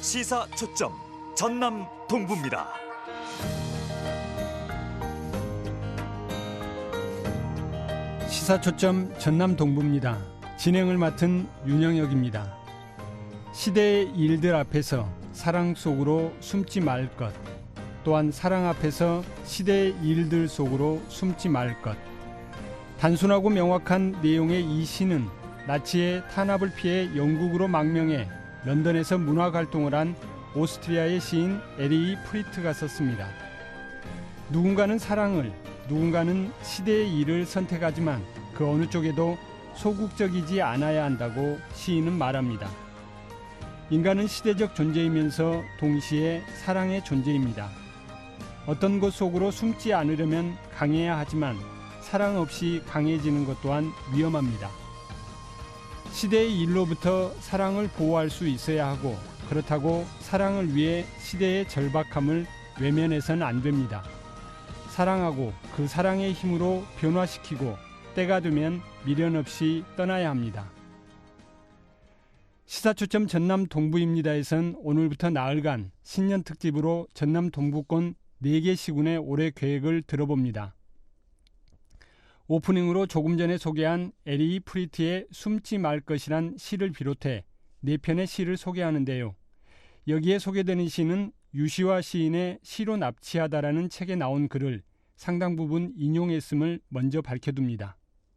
시사 초점 전남 동부입니다. 시사 초점 전남 동부입니다. 진행을 맡은 윤영혁입니다. 시대의 일들 앞에서 사랑 속으로 숨지 말 것. 또한 사랑 앞에서 시대의 일들 속으로 숨지 말 것. 단순하고 명확한 내용의 이 시는 나치의 탄압을 피해 영국으로 망명해 런던에서 문화 활동을 한 오스트리아의 시인 에리 프리트가 썼습니다. 누군가는 사랑을, 누군가는 시대의 일을 선택하지만 그 어느 쪽에도 소극적이지 않아야 한다고 시인은 말합니다. 인간은 시대적 존재이면서 동시에 사랑의 존재입니다. 어떤 것 속으로 숨지 않으려면 강해야 하지만 사랑 없이 강해지는 것 또한 위험합니다. 시대의 일로부터 사랑을 보호할 수 있어야 하고 그렇다고 사랑을 위해 시대의 절박함을 외면해서는 안 됩니다. 사랑하고 그 사랑의 힘으로 변화시키고 때가 되면 미련 없이 떠나야 합니다. 시사초점 전남 동부입니다에선 오늘부터 나흘간 신년 특집으로 전남 동부권 4개 시군의 올해 계획을 들어봅니다. 오프닝으로 조금 전에 소개한 에리 프리트의 숨지 말 것이란 시를 비롯해 네 편의 시를 소개하는데요. 여기에 소개되는 시는 유시화 시인의 시로 납치하다라는 책에 나온 글을 상당 부분 인용했음을 먼저 밝혀둡니다.